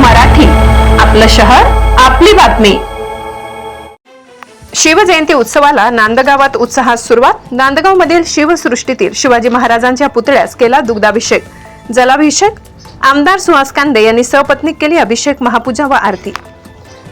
मराठी. आपलं शहर आपली बातमी. शिवजयंती उत्सवाला नांदगावात उत्साहात सुरुवात. नांदगावमधील शिवसृष्टीतील शिवाजी महाराजांच्या पुतळ्यास केला दुग्धाभिषेक. जलाभिषेक. आमदार सुहास कांदे यांनी सपत्नीक केली अभिषेक महापूजा व आरती.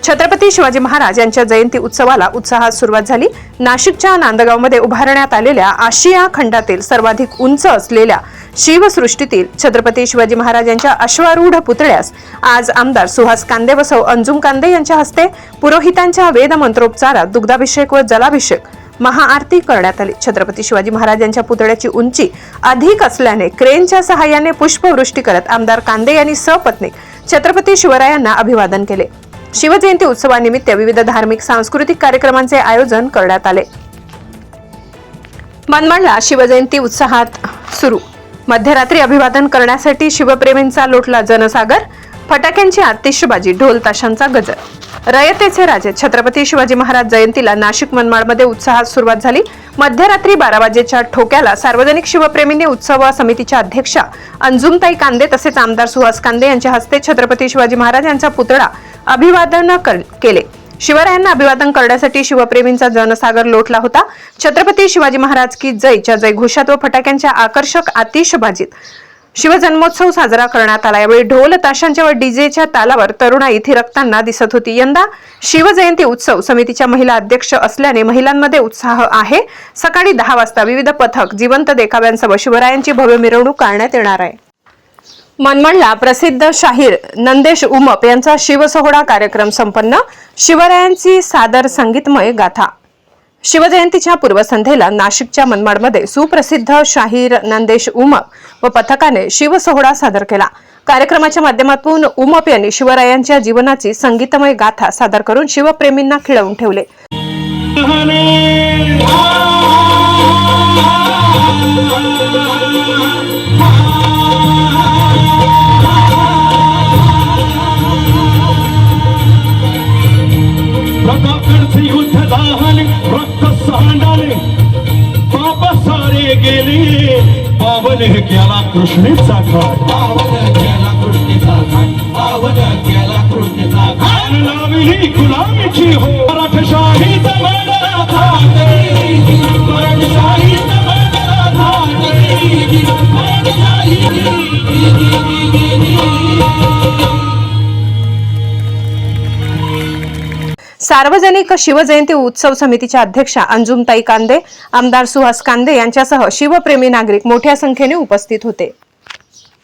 छत्रपती शिवाजी महाराज यांच्या जयंती उत्सवाला उत्साहात सुरुवात झाली. नाशिकच्या नांदगावमध्ये उभारण्यात आलेल्या आशिया खंडातील सर्वाधिक उंच असलेल्या शिवसृष्टीतील छत्रपती शिवाजी महाराजांच्या अश्वारूढ पुतळ्यास आज आमदार सुहास कांदे व अंजुम कांदे यांच्या हस्ते पुरोहितांच्या वेदमंत्रोपचारात दुग्धाभिषेक व जलाभिषेक महाआरती करण्यात आली. छत्रपती शिवाजी महाराजांच्या पुतळ्याची उंची अधिक असल्याने क्रेनच्या सहाय्याने पुष्पवृष्टी करत आमदार कांदे यांनी सपत्नीक छत्रपती शिवरायांना अभिवादन केले. शिवजयंती उत्सवानिमित्त विविध धार्मिक सांस्कृतिक कार्यक्रमांचे आयोजन करण्यात आले. मनमाडला शिवजयंती उत्साहात सुरू. मध्यरात्री अभिवादन करण्यासाठी शिवप्रेमींचा लोटला जनसागर फटाक्यांची आतिषबाजी ढोल ताशांचा गजर. रयतेचे राजे छत्रपती शिवाजी महाराज जयंतीला नाशिक मनमाडमध्ये उत्साहात सुरुवात झाली. मध्यरात्री बारा वाजेच्या ठोक्याला सार्वजनिक शिवप्रेमींनी उत्सव समितीच्या अध्यक्षा अंजुमताई कांदे तसेच आमदार सुहास कांदे यांच्या हस्ते छत्रपती शिवाजी महाराज यांचा पुतळा अभिवादन केले. शिवरायांना अभिवादन करण्यासाठी शिवप्रेमींचा जनसागर लोटला होता. छत्रपती शिवाजी महाराज की जयच्या जयघोषात व फटाक्यांच्या आकर्षक आतिषबाजीत शिवजन्मोत्सव साजरा करण्यात आला. यावेळी ढोल ताशांच्या व डीजेच्या तालावर तरुणाई थिरकताना दिसत होती. यंदा शिवजयंती उत्सव समितीच्या महिला अध्यक्ष असल्याने महिलांमध्ये उत्साह आहे. सकाळी दहा वाजता विविध पथक जिवंत देखाव्यांसह शिवरायांची भव्य मिरवणूक काढण्यात येणार आहे. मनमाडला प्रसिद्ध शाहीर नंदेश उमप यांचा शिवसोहळा कार्यक्रम संपन्न. शिवरायांची सादर संगीतमय गाथा. शिवजयंतीच्या पूर्वसंध्येला नाशिकच्या मनमाडमध्ये सुप्रसिद्ध शाहीर नंदेश उमप व पथकाने शिवसोहळा सादर केला. कार्यक्रमाच्या माध्यमातून उमप यांनी शिवरायांच्या जीवनाची संगीतमय गाथा सादर करून शिवप्रेमींना खिळवून ठेवले. प्रतापगडचे युद्ध झाले रक्त सांडाले. पाप सारे गेले पावन केला कृष्णेचा घाट. पावन केला कृष्णेचा घाट पावन केला कृष्णेचा घाट. लावली गुलामीची हो सार्वजनिक शिवजयंती उत्सव समितीच्या अध्यक्षा अंजुमताई कांदे आमदार सुहास कांदे यांच्यासह शिवप्रेमी नागरिक मोठ्या संख्येने उपस्थित होते.